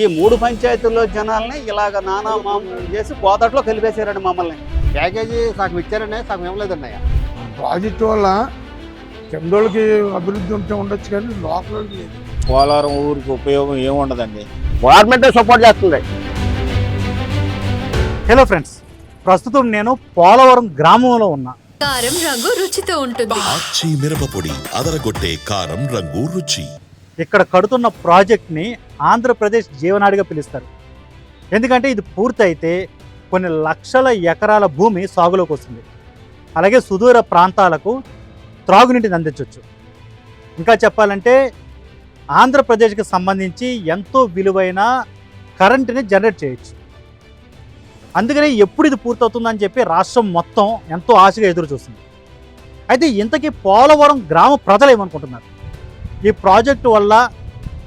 ఈ మూడు పంచాయతీల్లో జనాల్ని ఇలాగ నానా మామూలు చేసి గోదట్లో కలిపేశారండి మమ్మల్ని. ప్యాకేజీ సగం ఇచ్చారండి సగం ఇవ్వలేదండి అయ్యా. ప్రాజెక్ట్ వల్ల కిందోళ్ళకి అభివృద్ధి ఉంటే ఉండొచ్చు కానీ లోపల లేదు. పోలవరం ఊరికి ఉపయోగం ఏముండదండి గవర్నమెంట్ సపోర్ట్ చేస్తుంది. హలో ఫ్రెండ్స్ ప్రస్తుతం నేను పోలవరం గ్రామంలో ఉన్నా. కారం రంగు రుచితో ఉంటుంది. మిరపపొడి అదరగొట్టే కారం రంగు రుచి. ఇక్కడ కడుతున్న ప్రాజెక్ట్ని ఆంధ్రప్రదేశ్ జీవనాడిగా పిలుస్తారు. ఎందుకంటే ఇది పూర్తయితే కొన్ని లక్షల ఎకరాల భూమి సాగులోకి వస్తుంది. అలాగే సుదూర ప్రాంతాలకు త్రాగునీటిని అందించవచ్చు ఇంకా చెప్పాలంటే ఆంధ్రప్రదేశ్కి సంబంధించి ఎంతో విలువైన కరెంటుని జనరేట్ చేయొచ్చు. అందుకనే ఎప్పుడు ఇది పూర్తవుతుందని చెప్పి రాష్ట్రం మొత్తం ఎంతో ఆశగా ఎదురు చూస్తుంది. అయితే ఇంతకీ పోలవరం గ్రామ ప్రజలు ఏమనుకుంటున్నారు? ఈ ప్రాజెక్టు వల్ల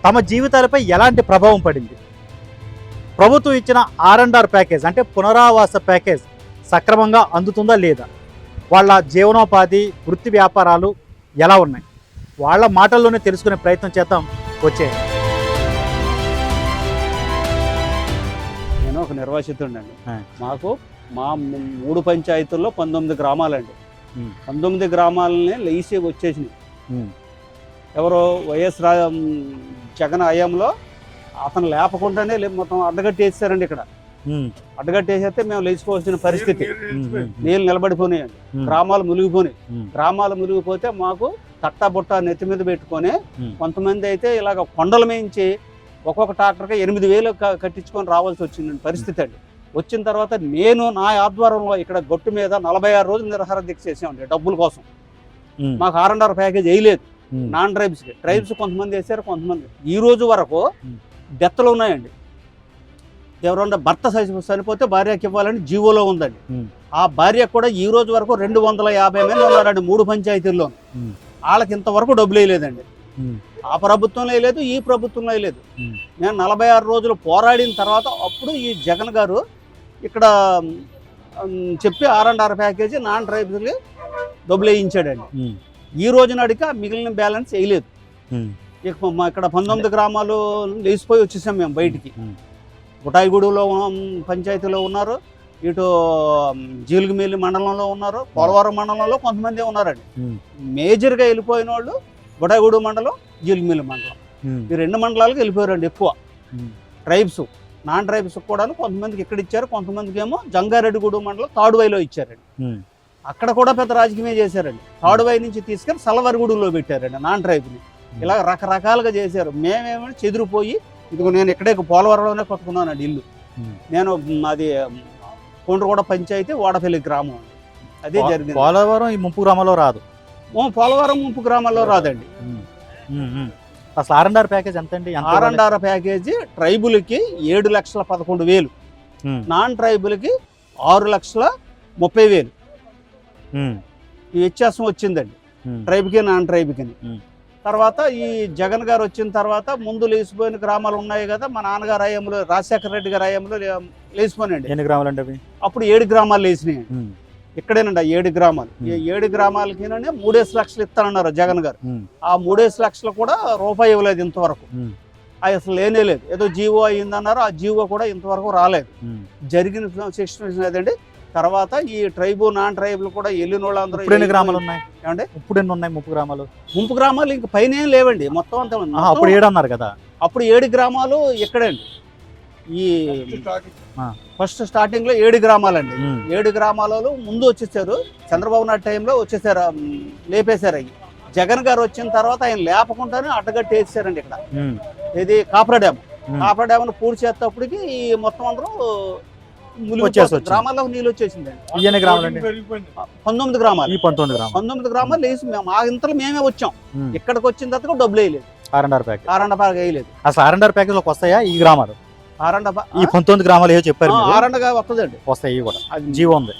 తమ జీవితాలపై ఎలాంటి ప్రభావం పడింది? ప్రభుత్వం ఇచ్చిన ఆర్ అండ్ ఆర్ ప్యాకేజ్ అంటే పునరావాస ప్యాకేజ్ సక్రమంగా అందుతుందా లేదా? వాళ్ళ జీవనోపాధి వృత్తి వ్యాపారాలు ఎలా ఉన్నాయి? వాళ్ళ మాటల్లోనే తెలుసుకునే ప్రయత్నం చేద్దాం. వచ్చే నేను ఒక నిర్వాసితుండండి. మాకు మా మూడు పంచాయతీల్లో పంతొమ్మిది గ్రామాలండి. పంతొమ్మిది గ్రామాలని లేచి వచ్చేసినాయి. ఎవరో వైఎస్ రా జగన్ హయాంలో అతను లేపకుండానే లే- మొత్తం అడ్డగట్టేసారండి ఇక్కడ. అడ్డగట్టేసేస్తే మేము లేచిపోవాల్సిన పరిస్థితి. నీళ్ళు నిలబడిపోయినాయండి. గ్రామాలు మునిగిపోయినాయి. ఉమ్. గ్రామాలు మునిగిపోతే మాకు తట్టా బుట్ట నెత్తి మీద పెట్టుకొని. కొంతమంది అయితే ఇలాగ కొండల మేయించి ఒక్కొక్క ట్రాక్టర్కి ఎనిమిది వేలు క- కట్టించుకొని రావాల్సి వచ్చింది పరిస్థితి అండి. వచ్చిన తర్వాత నేను నా ఆధ్వర్యంలో ఇక్కడ గొట్టు మీద నలభై ఆరు రోజులు నిరహార దీక్ష చేసామండి డబ్బుల కోసం. మాకు ఆర్ అండ్ ఆర్ ప్యాకేజ్ వేయలేదు. ఉమ్. నాన్ ట్రైబ్స్కి ట్రైబ్స్ కొంతమంది వేసారు కొంతమంది ఈ రోజు వరకు. డెత్లు ఉన్నాయండి ఎవరన్నా భర్త చని- చనిపోతే భార్యకి ఇవ్వాలని జీవోలో ఉందండి. ఆ భార్య కూడా ఈ రోజు వరకు రెండు వందల యాభై మంది ఉన్నారండి మూడు పంచాయతీల్లో. వాళ్ళకి ఇంతవరకు డబ్బులు వేయలేదండి. ఆ ప్రభుత్వంలో వేయలేదు ఈ ప్రభుత్వంలో వేయలేదు. నేను నలభై ఆరు రోజులు పోరాడిన తర్వాత అప్పుడు ఈ జగన్ గారు ఇక్కడ చెప్పి R and R package non ట్రైబ్స్కి డబ్బులు వేయించాడండి. ఈ రోజు నాటికి ఆ మిగిలిన బ్యాలెన్స్ వేయలేదు. ఇక మా ఇక్కడ పంతొమ్మిది గ్రామాలు లేచిపోయి వచ్చేసాం మేము బయటికి. గుటాయిగూడెంలో పంచాయతీలో ఉన్నారు ఇటు జీలుగుమిల్లి మండలంలో ఉన్నారు పోలవరం మండలంలో కొంతమంది ఉన్నారండి. మేజర్గా వెళ్ళిపోయిన వాళ్ళు గుటాయిగూడు మండలం జీలుగుమిల్లి మండలం. ఈ రెండు మండలాలకు వెళ్ళిపోయారండి ఎక్కువ. ట్రైబ్స్ నాన్ ట్రైబ్స్ కూడా కొంతమందికి ఇక్కడ ఇచ్చారు కొంతమందికి ఏమో జంగారెడ్డిగూడు మండలం తాడువైలో ఇచ్చారండి. అక్కడ కూడా పెద్ద రాజకీయమే చేశారండి. తాడువై నుంచి తీసుకెళ్ళి సలవరిగూడెంలో పెట్టారండి నాన్ ట్రైబ్ని ఇలా రకరకాలుగా చేశారు. మేమేమో చెదిరిపోయి ఇదిగో నేను ఇక్కడే పోలవరంలోనే కొట్టుకున్నానండి ఇల్లు. నేను అది కొండ్రగూడ పంచాయతీ వాడపల్లి గ్రామం. అదే జరిగింది. పోలవరం ఈ ముంపు గ్రామంలో రాదు. పోలవరం ముంపు గ్రామాల్లో రాదండి. అసలు ఆర్ అండ్ ఆర్ ప్యాకేజ్ ఎంత అండి ఎంత ఆర్ అండ్ ఆర్ ప్యాకేజీ ట్రైబుల్కి ఏడు లక్షల పదకొండు వేలు. నాన్ ట్రైబుల్కి ఆరు లక్షల ముప్పై వేలు. ఈ వ్యత్యాసం వచ్చిందండి. ట్రైబ్కి నాన్ ట్రైబ్కి. తర్వాత ఈ జగన్ గారు వచ్చిన తర్వాత ముందు లేచిపోయిన గ్రామాలు ఉన్నాయి కదా మా నాన్నగారు అయ్యంలో రాజశేఖర రెడ్డి గారు అయ్యంలో లేచిపోయినండి ఎన్ని గ్రాములు అండి అవి అప్పుడు ఏడు గ్రామాలు లేచినాయి. ఇక్కడేనండి ఆ ఏడు గ్రామాలు ఈ. ఏడు గ్రామాలకి మూడేసి లక్షలు ఇస్తానన్నారు జగన్ గారు. ఆ మూడేసి లక్షలు కూడా రూపాయి ఇవ్వలేదు ఇంతవరకు. అది అసలు లేనే లేదు ఏదో జీవో అయ్యిందన్నారు ఆ జీవో కూడా ఇంతవరకు రాలేదు. జరిగిన సిస్టమ్ ఏదండి తర్వాత ఈ ట్రైబు నాన్ ట్రైబులు కూడా వెళ్ళిన వాళ్ళందరూ ఇప్పుడు ఎన్ని గ్రామాలు ఉన్నాయి? ఏమండి? ఇప్పుడు ఎన్ని ఉన్నాయి ముప్పు గ్రామాలు? ముంపు గ్రామాలు ఇంక పైన ఏం లేవండి. మొత్తం అంతా అప్పుడు ఏడు అన్నారు కదా? అప్పుడు ఏడు గ్రామాలు ఇక్కడండి ఈ ఫస్ట్ స్టార్టింగ్లో ఏడు గ్రామాలండి. ఏడు గ్రామాలలో ముందు వచ్చేసారు. చంద్రబాబు నాయుడు టైంలో వచ్చేసారు లేపేశారు అవి. జగన్ గారు వచ్చిన తర్వాత ఆయన లేపకుండానే అడ్డగట్టి వేసారండి ఇక్కడ. ఇది కాపరా డ్యామ్. కాపరా డ్యామ్ పూర్తి చేసేటప్పటికి ఈ మొత్తం అందరూ గ్రామాల్లోకి నీళ్ళు వచ్చేసిందండి ఈ ఎన్ని అండి. పంతొమ్మిది గ్రామాలు. ఈ పంతొమ్మిది గ్రాములు. పంతొమ్మిది గ్రామాలు వేసి మేము ఆ ఇంతలో మేమే వచ్చాం. ఇక్కడికి వచ్చిన తర్వాత డబ్బులు వేయలేదు. ఆర్ అండ్ ఆర్ ప్యాకేజ్ ఆరండ పాక వేయలేదు. అసలు ఆర్ అండ్ ఆర్ ప్యాకేజ్లోకి వస్తాయా ఈ గ్రామాలు? ఆరండ ఈ పంతొమ్మిది గ్రామాలు ఏవో చెప్పారు మీరు. ఆరండగా వస్తుందండి. వస్తాయి కూడా. అది జీవో ఉంది.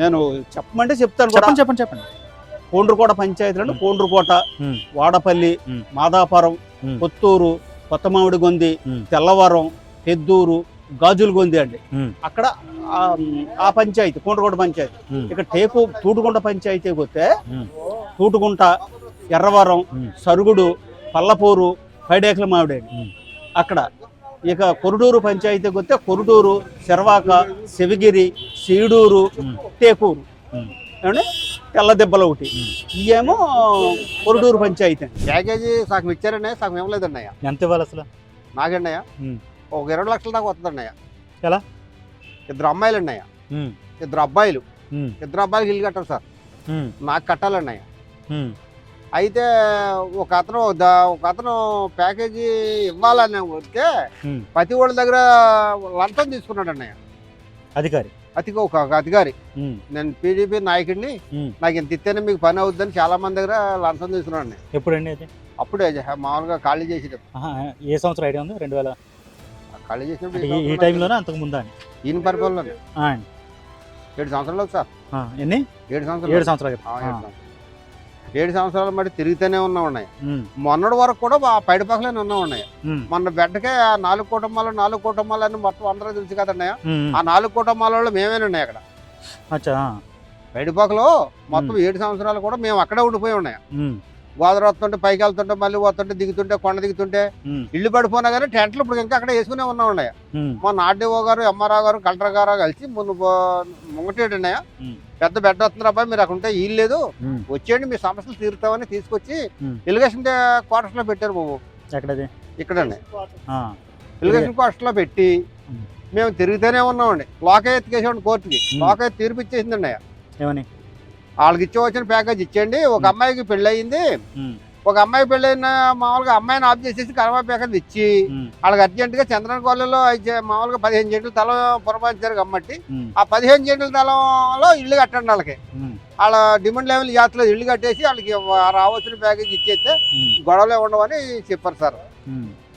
నేను చెప్పమంటే చెప్తాను కూడా. చెప్పండి చెప్పండి చెప్పండి. కోండ్రుకోట పంచాయతీలను కోండ్రుకోట. వాడపల్లి. మాదాపురం. కొత్తూరు కొత్త మామిడి గొంది ఉమ్. తెల్లవరం పెద్దూరు గాజుల గొంది అండి. అక్కడ ఆ, ఆ పంచాయతీ కోండ్రుకోట పంచాయతీ ఉమ్. ఇక టేపు తూటుగుంట పంచాయతీ ఉమ్. తూటుగుంట ఎర్రవరం. సరుగుడు పల్లపూరు పైడేకల మామిడి ఉమ్. అక్కడ ఇక కొరుడూరు పంచాయతీకి వస్తే కొరుడూరు శర్వాక శివగిరి సీడూరు టేకూరు ఉమ్. ఏమండి తెల్ల దెబ్బలు ఒకటి ఇవేమో కొరుడూరు పంచాయతీ అండి ప్యాకేజీ సగం ఇచ్చారన్నయ్య సగం ఇవ్వలేదు అన్నయ్య ఎంత ఇవ్వాలి అసలు నాగన్నయ్య. ఒక ఇరవై లక్షల దాకా వస్తుంది అన్నయ్య ఎలా? ఇద్దరు అమ్మాయిలు అన్నయ్య ఇద్దరు అబ్బాయిలు. ఇద్దరు అబ్బాయిలకి ఇల్లు కట్టాలి సార్. నాకు కట్టాలన్నయ్య. అయితే ఒక అతను ఒక అతను ప్యాకేజీ ఇవ్వాలని వస్తే. ప్రతి వాళ్ళ దగ్గర లంచం తీసుకున్నాడు అన్నయ్య అధికారి. అతిగా ఒక అధికారి. నేను పీడీపీ నాయకుడిని. నాకు ఇంత ఇస్తేనే మీకు పని అవుద్దని చాలా మంది దగ్గర లంచం తీసుకున్నాడు అన్నయ్య ఎప్పుడండి అది అప్పుడే మామూలుగా ఖాళీ చేసేటప్పుడు. ఏ సంవత్సరం ఐడియా ఉంది? రెండు వేల ఖాళీ చేసినప్పుడు ఈ టైంలోనే? అంతకు ముందా? ఈయన ఏడు సంవత్సరాలు సార్. ఎన్ని? ఏడు సంవత్సరాలు ఏడు సంవత్సరాల ఏడు సంవత్సరాలు. మట్టి తిరుగుతూనే ఉన్నా ఉన్నాయి మొన్నటి వరకు కూడా పైడి పక్కలనే ఉన్నా ఉన్నాయి మొన్న బిడ్డకే ఆ నాలుగు కుటుంబాలు నాలుగు కుటుంబాలు అని మొత్తం అందరూ తెలుసు కదన్నయ్య ఉమ్, ఆ నాలుగు కుటుంబాల వాళ్ళు మేమేనే ఉన్నాయి అక్కడ. పైడిపాకలో మొత్తం ఏడు సంవత్సరాలు కూడా మేము అక్కడే ఉండిపోయి ఉన్నాయి? గోదావరి వస్తుంటే పైకి వెళ్తుంటే మళ్ళీ పోతుంటే దిగుతుంటే కొండ దిగుతుంటే ఇల్లు పడిపోయినా కానీ టెంట్లు ఇప్పుడు ఇంకా అక్కడ వేసుకునే ఉన్నా ఉన్నాయి. మొన్న ఆర్డీఓ గారు ఎంఆర్ఆ గారు కలెక్టర్ గారు కలిసి ముందు ముంగటేడు ఉన్నాయా. పెద్ద బెడ్ వస్తుంది అబ్బాయి మీరు అక్కడ ఉంటే ఇల్లు లేదు. వచ్చేయండి మీ సమస్యలు తీరుతామని తీసుకొచ్చి. ఇరిగేషన్ క్వార్టర్స్లో పెట్టారు బాబు. ఎక్కడది? ఇక్కడండి. ఆ, ఇరిగేషన్ క్వార్టర్స్లో పెట్టి. మేము తిరుగుతూనే ఉన్నామండి. లోకే ఎత్తుకేసామండి కోర్టుకి. ఉమ్. లోకే తీర్పు ఇచ్చేసిందండి అయ్యా. ఏమని? వాళ్ళకి ఇచ్చే వచ్చిన ప్యాకేజ్ ఇచ్చేయండి. ఒక. అమ్మాయికి పెళ్ళి అయింది. ఉమ్, ఒక అమ్మాయి పెళ్ళైన మామూలుగా అమ్మాయిని ఆఫ్ చేసేసి కర్మ ప్యాకేజ్ ఇచ్చి వాళ్ళకి అర్జెంటుగా చంద్రన్ అయితే మామూలుగా పదిహేను చెట్లు తల పురమాయించారు కాబట్టి ఉమ్, ఆ పదిహేను చెట్ల తలంలో ఇల్లు కట్టండి వాళ్ళకి. వాళ్ళ డిమాండ్ లెవెల్ జాతరలో ఇల్లు కట్టేసి వాళ్ళకి రావాల్సిన ప్యాకేజ్ ఇచ్చేస్తే గొడవలే ఉండవని చెప్పారు సార్.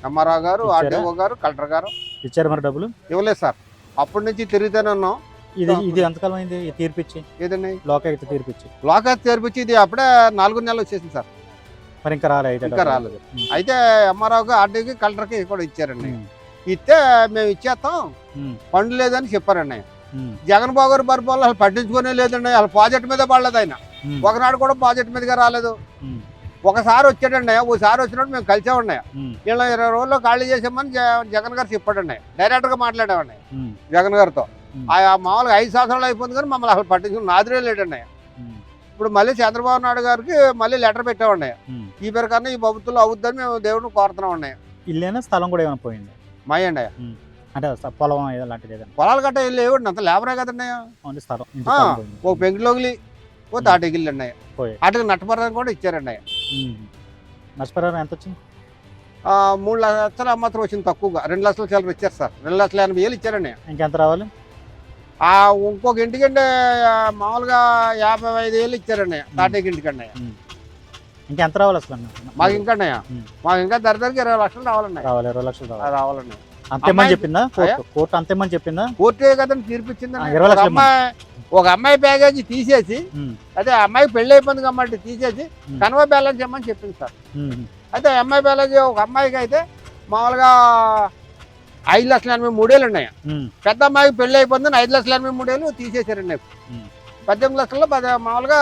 ఎంఆర్ఆర్ గారు? ఆర్డీఓ గారు కలెక్టర్ గారు. ఇచ్చారు మరి డబ్బులు? ఇవ్వలేదు సార్. అప్పటి నుంచి తిరుగుతూనే ఉన్నాం. ఇది ఇది ఎంతకాలం అయింది తీర్పిచ్చి ఏదండి? లోకాయుక్త తీర్పిచ్చి లోకాయత్ తెరిపించి ఇది అప్పుడే నాలుగు నెలలు వచ్చేసింది సార్. మరి ఇంకా రాలే అయితే ఇంకా. రాలేదు. అయితే ఎంఆర్ఓకి ఆర్డీకి కలెక్టర్కి కూడా ఇచ్చారండి. ఇస్తే మేము ఇచ్చేస్తాం. పండు లేదని చెప్పారండి. జగన్ బాబు గారు పరిపాలన అసలు పట్టించుకునే లేదండి. వాళ్ళ ప్రాజెక్ట్ మీద పడలేదు ఆయన. ఒకనాడు కూడా ప్రాజెక్ట్ మీదగా రాలేదు. ఒకసారి వచ్చాడండి. ఓసారి వచ్చినప్పుడు మేము కలిసామండి. ఉమ్, వీళ్ళ ఇరవై రోజుల్లో ఖాళీ చేసామని జగన్ గారు చెప్పాడండి. డైరెక్ట్గా మాట్లాడామండి. జగన్ గారితో. మామూలుగా ఐదు సంవత్సరాలు అయిపోయింది కానీ మమ్మల్ని అసలు పట్టించుకుని నాదిరే లేడండి ఇప్పుడు మళ్ళీ చంద్రబాబు నాయుడు గారికి మళ్ళీ లెటర్ పెట్టామండి. ఈ పేరు కన్నా ఈ ప్రభుత్వంలో అవుద్దని మేము దేవుడిని కోరుతున్నామండి ఇల్లేనా స్థలం కూడా ఏమైనా పోయింది? మాయండి అంటే పొలం పొలాలు గట్ట వెళ్ళి ఏవండి అంత లేబరే కదండి స్థలం పోయింది. ఓ పెంకులోగిలి ఓ ఉమ్. తాటిగిల్లు పోయి. వాటికి నట్టపరం కూడా ఇచ్చారండి ఉమ్. నష్టపరిహారం ఎంత వచ్చింది ఆ, మూడు లక్షల మాత్రం వచ్చింది తక్కువగా. రెండు లక్షల చిల్లర ఇచ్చారు సార్. రెండు లక్షల ఎనభై వేలు ఇచ్చారండి ఇంకెంత రావాలి? ఇంకొక ఇంటికంటే ఆ, మామూలుగా యాభై ఐదు వేలు ఇచ్చారండి తాటేకి ఇంటికండి ఇంకెంత రావాలి అసలు మాకు ఇంకా. మాకు ఇంకా దరిదరికి ఇరవై లక్షలు రావాలండి రావాలి ఇరవై లక్షలు రావాలి. ఆ, రావాలండి అంతేమని చెప్పిందా? కోర్టు కోర్టు అంతేమని చెప్పిందా? పూర్తిగా కదండి తీర్పిచ్చిందండి ఆ, ఇరవై లక్షలు అమ్మాయి ఒక అమ్మాయి ప్యాకేజీ తీసేసి అదే ఆ అమ్మాయి పెళ్ళి అయిపోయింది కాబట్టి తీసేసి. కన్వా బ్యాలెన్స్ ఇవ్వమని చెప్పింది సార్. అయితే అమ్మాయి బ్యాలెన్స్ ఒక అమ్మాయికి అయితే మామూలుగా ఐదు లక్షల ఎనభై మూడేళ్ళు ఉన్నాయి. పెద్ద అమ్మాయికి పెళ్ళి అయిపోయిందని ఐదు లక్షల ఎనభై మూడేళ్ళు తీసేశారండి. పద్దెనిమిది లక్షల్లో పద మామూలుగా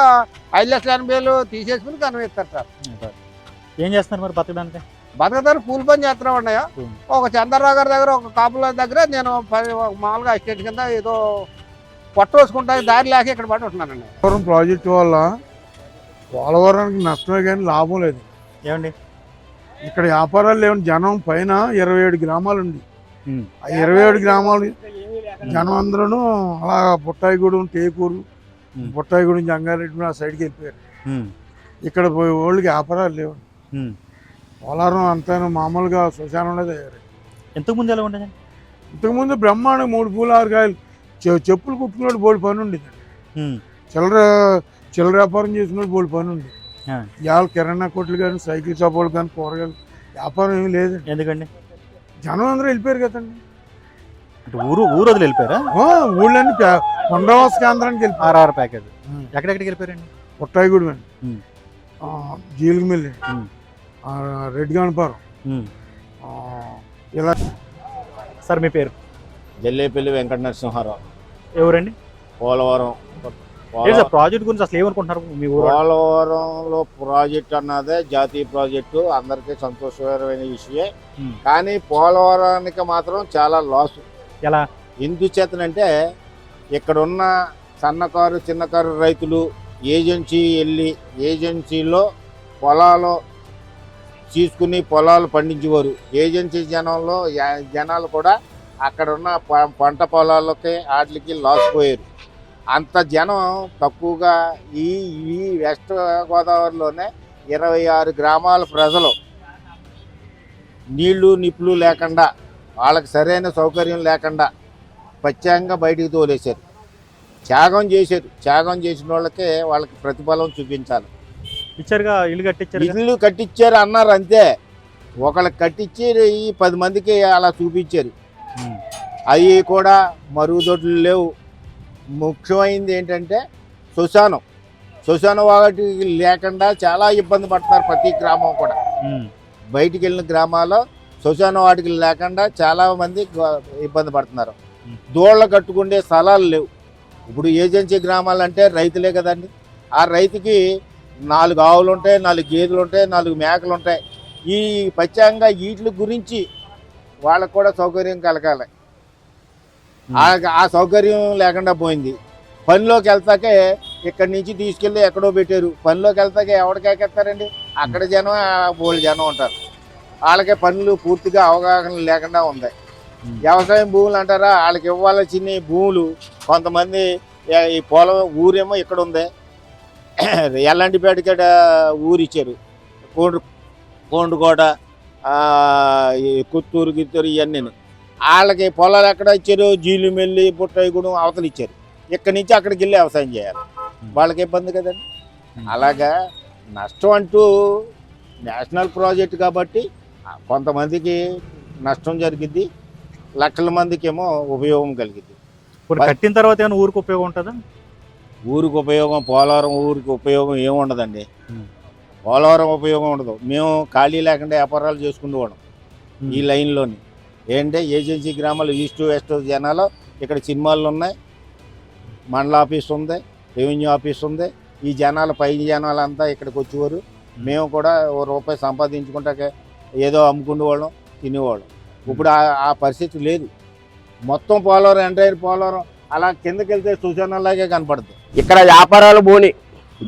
ఐదు లక్షల ఎనభై వేలు తీసేసుకుని కన్వ ఇస్తారు సార్. ఏం చేస్తున్నారు మరి బతకడానికి? బతకదారు కూలి పని చేస్తున్నాం అన్నయ్య. ఉమ్. ఒక చంద్రరావు గారి దగ్గర ఒక కాపుల దగ్గర నేను మామూలుగా అసిస్టెంట్ కింద ఏదో పొట్ట వేసుకుంటా దారి లేక ఇక్కడ పడి ఉంటున్నానండి పోలవరం ప్రాజెక్టు వల్ల పోలవరానికి నష్టమే కానీ లాభం లేదు. ఏమండి? ఇక్కడ వ్యాపారాలు లేవు జనం పైన ఇరవై ఏడు గ్రామాలు ఉంది ఇరవై ఏడు గ్రామాలు జనం అందరూ అలా బుట్టాయిగూడెం టేకూరు. బుట్టాయిగూడెం జంగారెడ్డి ఆ సైడ్కి వెళ్ళిపోయారు. ఇక్కడ పోయే వాళ్ళకి వ్యాపారాలు లేవు. ఉమ్. పోలవరం అంతా మామూలుగా శ్మశానంలో తయారు. ఎంతకు ముందు ఎలా ఉండేది ఇంతకుముందు బ్రహ్మాండం మూడు పూలు ఆరు కాయలు చెప్పులు కుట్టుకున్నాడు బోడి పని ఉండేది. చిల్లర చిల్లర వ్యాపారం చేసుకున్నాడు బోడి పని ఉంది ఆ. ఇవాళ కిరాణా కొట్లు కానీ సైకిల్ షాపులు కానీ కూరగాయలు వ్యాపారం ఏమీ లేదండి. ఎందుకండి? జనం అందరూ వెళ్ళిపోయారు కదండి. అంటే ఊరు ఊరు వదిలి వెళ్ళిపోయారా? ప్యా- పునరావాస కేంద్రానికి వెళ్ళిపోయారు. RR package. ఎక్కడెక్కడికి వెళ్ళిపోయారండి? పుట్టాయిగూడెం అండి జీలుగుమిల్లి రెడ్ గణపురం ఇలా సార్ మీ పేరు? జల్లేపల్లి వెంకట నరసింహారావు ఎవరండి? పోలవరం. ప్రాజెక్ట్ గురించి అసలు ఏమనుకుంటున్నారు మీ? పోలవరంలో ప్రాజెక్ట్ అన్నదే జాతీయ ప్రాజెక్టు అందరికీ సంతోషకరమైన విషయమే. ఉమ్. కానీ పోలవరానికి మాత్రం చాలా లాస్ ఎలా? ఎందుచేతనంటే ఇక్కడున్న సన్నకారు చిన్నకారు రైతులు ఏజెన్సీ వెళ్ళి ఏజెన్సీలో పొలాలు తీసుకుని పొలాలు పండించేవారు. ఏజెన్సీ జనంలో జనాలు కూడా అక్కడ ఉన్న ప- పంట పొలాలకి వాటికి లాస్ పోయారు. అంత జనం తక్కువగా ఈ ఈ వెస్ట్ గోదావరిలోనే ఇరవై ఆరు గ్రామాల ప్రజలు నీళ్ళు నిప్పులు లేకుండా వాళ్ళకి సరైన సౌకర్యం లేకుండా ప్రత్యేకంగా బయటికి తోలేశారు. త్యాగం చేశారు. త్యాగం చేసిన వాళ్ళకే వాళ్ళకి ప్రతిఫలం చూపించాలి. ఇచ్చారుగా? ఇల్లు కట్టించారు ఇల్లు కట్టించారు అన్నారు అంతే. ఒకళ్ళకి కట్టించి ఈ పది మందికి అలా చూపించారు. అవి కూడా మరుగుదొడ్లు లేవు. ముఖ్యమైనది ఏంటంటే శ్మశానం శ్మశానం వాటి లేకుండా చాలా ఇబ్బంది పడుతున్నారు ప్రతి గ్రామం కూడా. బయటికి వెళ్ళిన గ్రామాల్లో శ్మశాన వాటికి లేకుండా చాలా మంది గ- ఇబ్బంది పడుతున్నారు. దూళ్ళ కట్టుకునే స్థలాలు లేవు. ఇప్పుడు ఏజెన్సీ గ్రామాలు అంటే రైతులే కదండి. ఆ రైతుకి నాలుగు ఆవులు ఉంటాయి నాలుగు గేదెలు ఉంటాయి నాలుగు మేకలు ఉంటాయి. ఈ ప్రత్యేకంగా వీటి గురించి వాళ్ళకు కూడా సౌకర్యం కలగాలి. ఆ- సౌకర్యం లేకుండా పోయింది. పనిలోకి వెళ్తాకే ఇక్కడి నుంచి తీసుకెళ్ళి ఎక్కడో పెట్టారు. పనిలోకి వెళ్తాకే ఎవరికి ఎక్కేస్తారండి? అక్కడ జనం బోళ్ళు జనం ఉంటారు. వాళ్ళకి పనులు పూర్తిగా అవగాహన లేకుండా ఉంది. వ్యవసాయం భూములు అంటారా? వాళ్ళకి ఇవ్వాల్సిన భూములు కొంతమంది ఈ పొలం ఊరేమో ఇక్కడ ఉంది. ఎల్లంటిపేటకి ఊరు ఇచ్చారు. కోండు కోండుకోట కుత్తూరు గిత్తూరు ఇవన్నీ వాళ్ళకి పొలాలు ఎక్కడ ఇచ్చారు? జీలుమెల్లి బుట్టయిగూడెం అవతలు ఇచ్చారు. ఇక్కడి నుంచి అక్కడికి వెళ్ళి వ్యవసాయం చేయాలి. వాళ్ళకి ఇబ్బంది కదండి. అలాగా నష్టం అంటూ నేషనల్ ప్రాజెక్ట్ కాబట్టి కొంతమందికి నష్టం జరిగిద్ది లక్షల మందికి ఏమో ఉపయోగం కలిగిద్ది. ఇప్పుడు కట్టిన తర్వాత ఏమైనా ఊరికి ఉపయోగం ఉంటుందా? ఊరికి ఉపయోగం పోలవరం ఊరికి ఉపయోగం ఏమి ఉండదండి. ఉం. పోలవరం ఉపయోగం ఉండదు. మేము ఖాళీ లేకుండా వ్యాపారాలు చేసుకునేవాళ్ళం ఈ లైన్లోని. ఏంటంటే ఏజెన్సీ గ్రామాలు ఈస్ట్ వెస్ట్ జనాలు ఇక్కడ సినిమాలు ఉన్నాయి. మండల ఆఫీస్ ఉంది రెవెన్యూ ఆఫీస్ ఉంది. ఈ జనాలు పై అంతా ఇక్కడికి వచ్చేవారు. మేము కూడా ఓ రూపాయి సంపాదించుకుంటాక ఏదో అమ్ముకునేవాళ్ళం తినేవాళ్ళం. ఇప్పుడు ఆ- ఆ పరిస్థితి లేదు. మొత్తం పోలవరం ఎంటైర్ పోలవరం అలా కిందకి వెళ్తే సూచనలాగే కనపడుతుంది. ఇక్కడ వ్యాపారాలు పోని.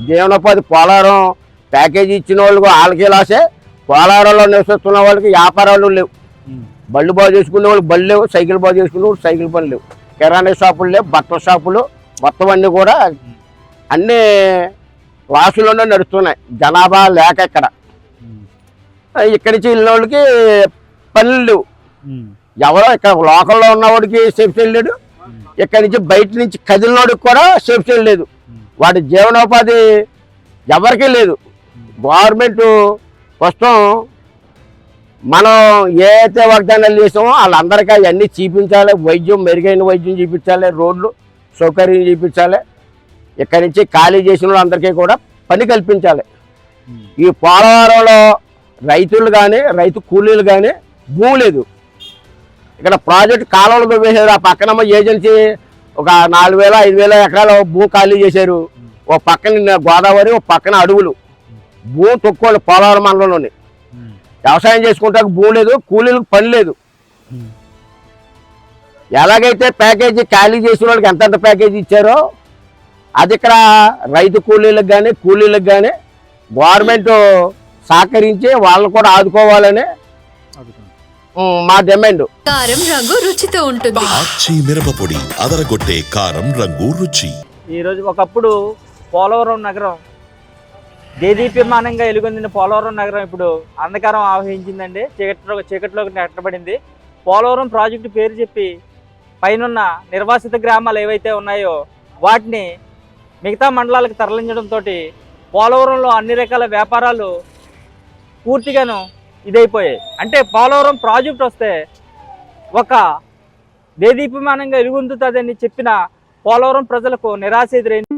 జీవనోపాధి పోలవరం ప్యాకేజీ ఇచ్చిన వాళ్ళకి వాళ్ళకి లాసే. పోలవరంలో నివసిస్తున్న వాళ్ళకి వ్యాపారాలు లేవు. బళ్ళు బాగు చేసుకునే వాళ్ళు బళ్ళు లేవు సైకిల్ బాగు చేసుకునే వాళ్ళు సైకిల్ పని లేవు. కిరాణా షాపులు లేవు బట్టల షాపులు మొత్తం అన్నీ కూడా అన్నీ లాసులోనే నడుస్తున్నాయి. జనాభా లేక ఇక్కడ. ఇక్కడి నుంచి వెళ్ళిన వాళ్ళకి పనులు లేవు. ఎవరో ఇక్కడ లోకల్లో ఉన్నవాడికి సేఫ్టీ లేడు ఇక్కడి నుంచి బయట నుంచి కదిలినోడికి కూడా సేఫ్టీ లేదు. వాడి జీవనోపాధి ఎవరికీ లేదు. గవర్నమెంట్ ప్రస్తుతం మనం ఏ అయితే వాగ్దానాలు చేసామో వాళ్ళందరికీ అవన్నీ చూపించాలి. వైద్యం మెరుగైన వైద్యం చూపించాలి. రోడ్లు సౌకర్యం చూపించాలి. ఇక్కడి నుంచి ఖాళీ చేసిన వాళ్ళందరికీ కూడా పని కల్పించాలి. ఈ పోలవరంలో రైతులు కానీ రైతు కూలీలు కానీ భూమి లేదు. ఇక్కడ ప్రాజెక్ట్ కాలువలు వేసారు ఆ పక్కన ఏజెన్సీ ఒక నాలుగు వేల ఐదు వేల ఎకరాల భూ ఖాళీ చేశారు. ఓ పక్కన గోదావరి ఓ పక్కన అడవులు. భూమి తొక్కోళ్ళు పోలవరం మండలంలోని. వ్యవసాయం చేసుకుంటే భూమి లేదు కూలీలకు పని లేదు. ఎలాగైతే ప్యాకేజీ ఖాళీ చేసిన వాళ్ళకి ఎంతెంత ప్యాకేజీ ఇచ్చారో అది ఇక్కడ రైతు కూలీలకు కానీ కూలీలకు కానీ గవర్నమెంట్ సహకరించి వాళ్ళని కూడా ఆదుకోవాలని మా డిమాండ్ కారం రంగు రుచితో ఉంటుంది. మిరపపొడి అదరగొట్టే కారం రంగు రుచి. ఈరోజు ఒకప్పుడు పోలవరం నగరం దేదీప్యమానంగా ఎలుగొందిన పోలవరం నగరం ఇప్పుడు అంధకారం ఆవహించిందండి. చీకట్లో చీకట్లోకి నెట్టబడింది. పోలవరం ప్రాజెక్టు పేరు చెప్పి పైనున్న నిర్వాసిత గ్రామాలు ఏవైతే ఉన్నాయో వాటిని మిగతా మండలాలకు తరలించడంతో పోలవరంలో అన్ని రకాల వ్యాపారాలు పూర్తిగాను ఇదైపోయాయి. అంటే పోలవరం ప్రాజెక్ట్ వస్తే ఒక దేదీప్యమానంగా ఎలుగొందుతుందని చెప్పిన పోలవరం ప్రజలకు నిరాశ ఎదురైంది.